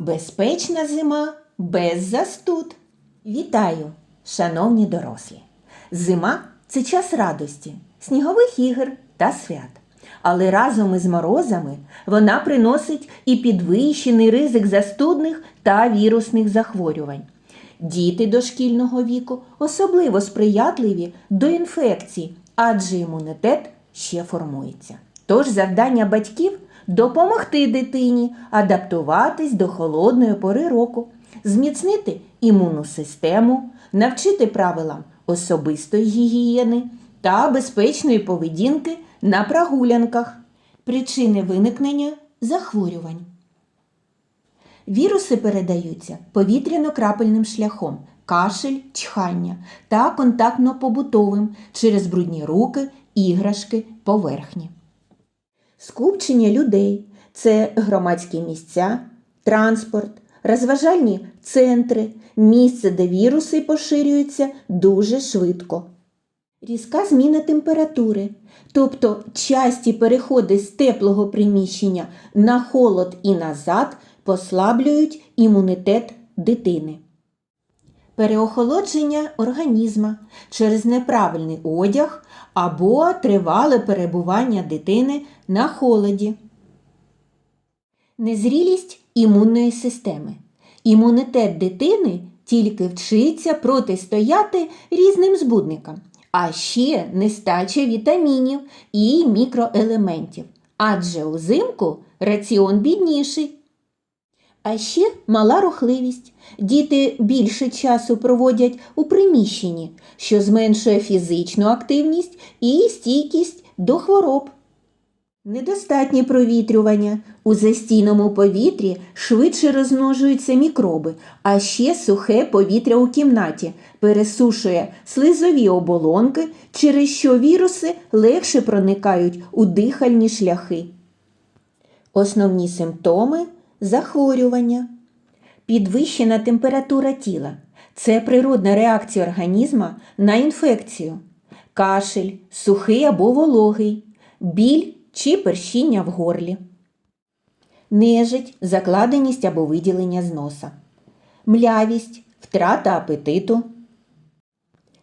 Безпечна зима без застуд. Вітаю, шановні дорослі! Зима це час радості, снігових ігор та свят. Але разом із морозами вона приносить і підвищений ризик застудних та вірусних захворювань. Діти дошкільного віку особливо сприятливі до інфекцій, адже імунітет ще формується. Тож завдання батьків допомогти дитині адаптуватись до холодної пори року, зміцнити імунну систему, навчити правилам особистої гігієни та безпечної поведінки на прогулянках, причини виникнення захворювань. Віруси передаються повітряно-крапельним шляхом, кашель, чхання та контактно-побутовим через брудні руки, іграшки, поверхні. Скупчення людей це громадські місця, транспорт, розважальні центри, місце, де віруси поширюються дуже швидко. Різка зміна температури, тобто часті переходи з теплого приміщення на холод і назад послаблюють імунітет дитини. Переохолодження організма через неправильний одяг або тривале перебування дитини на холоді. Незрілість імунної системи. Імунітет дитини тільки вчиться протистояти різним збудникам, а ще нестача вітамінів і мікроелементів. Адже узимку раціон бідніший. А ще мала рухливість. Діти більше часу проводять у приміщенні, що зменшує фізичну активність і стійкість до хвороб. Недостатнє провітрювання. У застійному повітрі швидше розмножуються мікроби, а ще сухе повітря у кімнаті пересушує слизові оболонки, через що віруси легше проникають у дихальні шляхи. Основні симптоми захворювання. Підвищена температура тіла це природна реакція організма на інфекцію, кашель, сухий або вологий, біль чи першіння в горлі, нежить, закладеність або виділення з носа, млявість, втрата апетиту,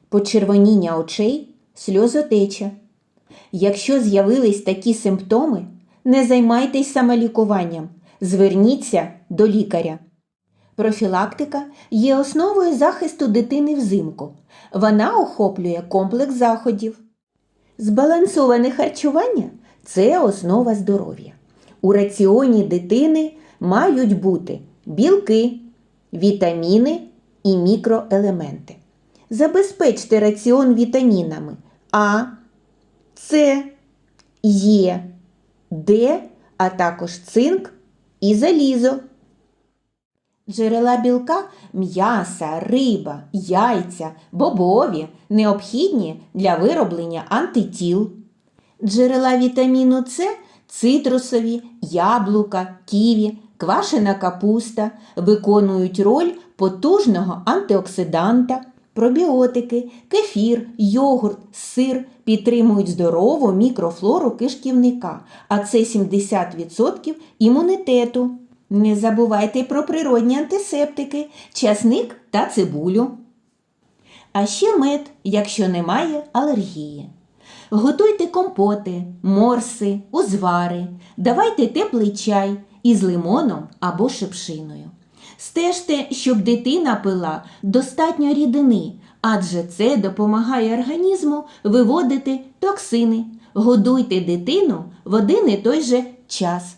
почервоніння очей, сльозотеча. Якщо з'явились такі симптоми, не займайтесь самолікуванням, зверніться до лікаря. Профілактика є основою захисту дитини взимку. Вона охоплює комплекс заходів. Збалансоване харчування це основа здоров'я. У раціоні дитини мають бути білки, вітаміни і мікроелементи. Забезпечте раціон вітамінами А, С, Е, Д, а також цинк і залізо. Джерела білка м'яса, риба, яйця, бобові необхідні для вироблення антитіл. Джерела вітаміну С цитрусові, яблука, ківі, квашена капуста виконують роль потужного антиоксиданта. Пробіотики, кефір, йогурт, сир підтримують здорову мікрофлору кишківника, а це 70% імунітету. Не забувайте про природні антисептики, часник та цибулю. А ще мед, якщо немає алергії. Готуйте компоти, морси, узвари, давайте теплий чай із лимоном або шипшиною. Стежте, щоб дитина пила достатньо рідини, адже це допомагає організму виводити токсини. Годуйте дитину в один і той же час.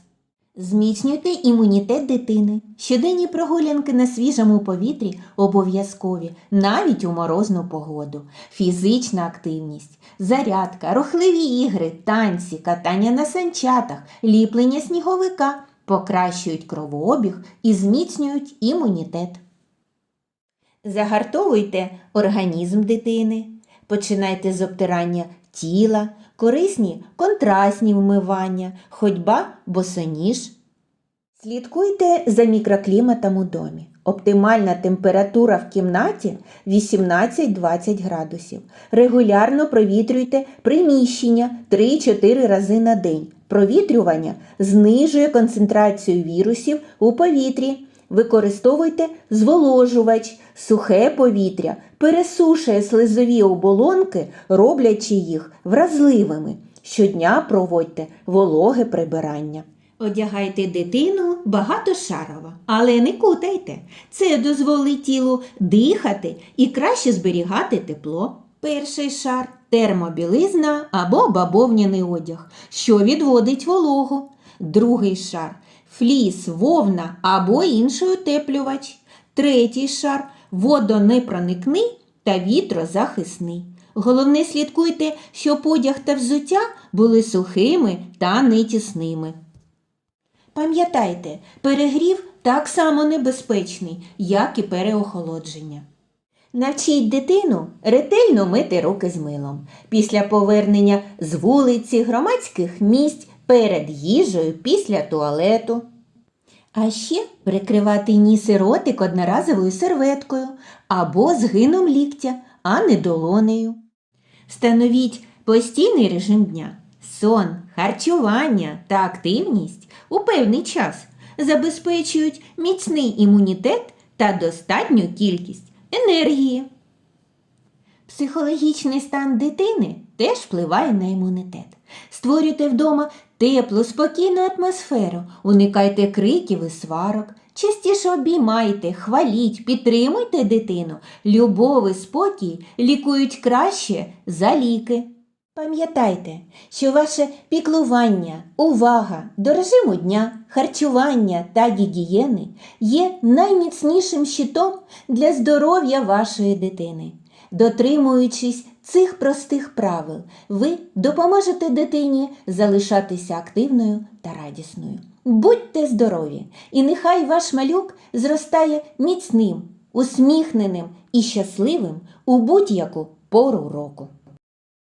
Зміцнюйте імунітет дитини. Щоденні прогулянки на свіжому повітрі обов'язкові, навіть у морозну погоду. Фізична активність, зарядка, рухливі ігри, танці, катання на санчатах, ліплення сніговика покращують кровообіг і зміцнюють імунітет. Загартовуйте організм дитини, починайте з обтирання тіла, корисні контрастні вмивання, ходьба босоніж. Слідкуйте за мікрокліматом у домі. Оптимальна температура в кімнаті 18-20 градусів. Регулярно провітрюйте приміщення 3-4 рази на день. Провітрювання знижує концентрацію вірусів у повітрі, Використовуйте зволожувач, сухе повітря, пересушує слизові оболонки, роблячи їх вразливими. Щодня проводьте вологе прибирання. Одягайте дитину багатошарова, але не кутайте. Це дозволить тілу дихати і краще зберігати тепло. Перший шар термобілизна або бабовняний одяг, що відводить вологу. Другий шар фліс, вовна або інший утеплювач. Третій шар водонепроникний та вітрозахисний. Головне слідкуйте, щоб одяг та взуття були сухими та не тісними. Пам'ятайте, перегрів так само небезпечний, як і переохолодження. Навчіть дитину ретельно мити руки з милом після повернення з вулиці, громадських місць, перед їжею, після туалету. А ще прикривати ніс і ротик одноразовою серветкою або згином ліктя, а не долонею. Встановіть постійний режим дня. Сон, харчування та активність у певний час забезпечують міцний імунітет та достатню кількість енергії. Психологічний стан дитини теж впливає на імунітет. Створюйте вдома теплу, спокійну атмосферу, уникайте криків і сварок, частіше обіймайте, хваліть, підтримуйте дитину. Любов і спокій лікують краще за ліки. Пам'ятайте, що ваше піклування, увага до режиму дня, харчування та гігієни є найміцнішим щитом для здоров'я вашої дитини. Дотримуючись цих простих правил, ви допоможете дитині залишатися активною та радісною. Будьте здорові, і нехай ваш малюк зростає міцним, усміхненим і щасливим у будь-яку пору року.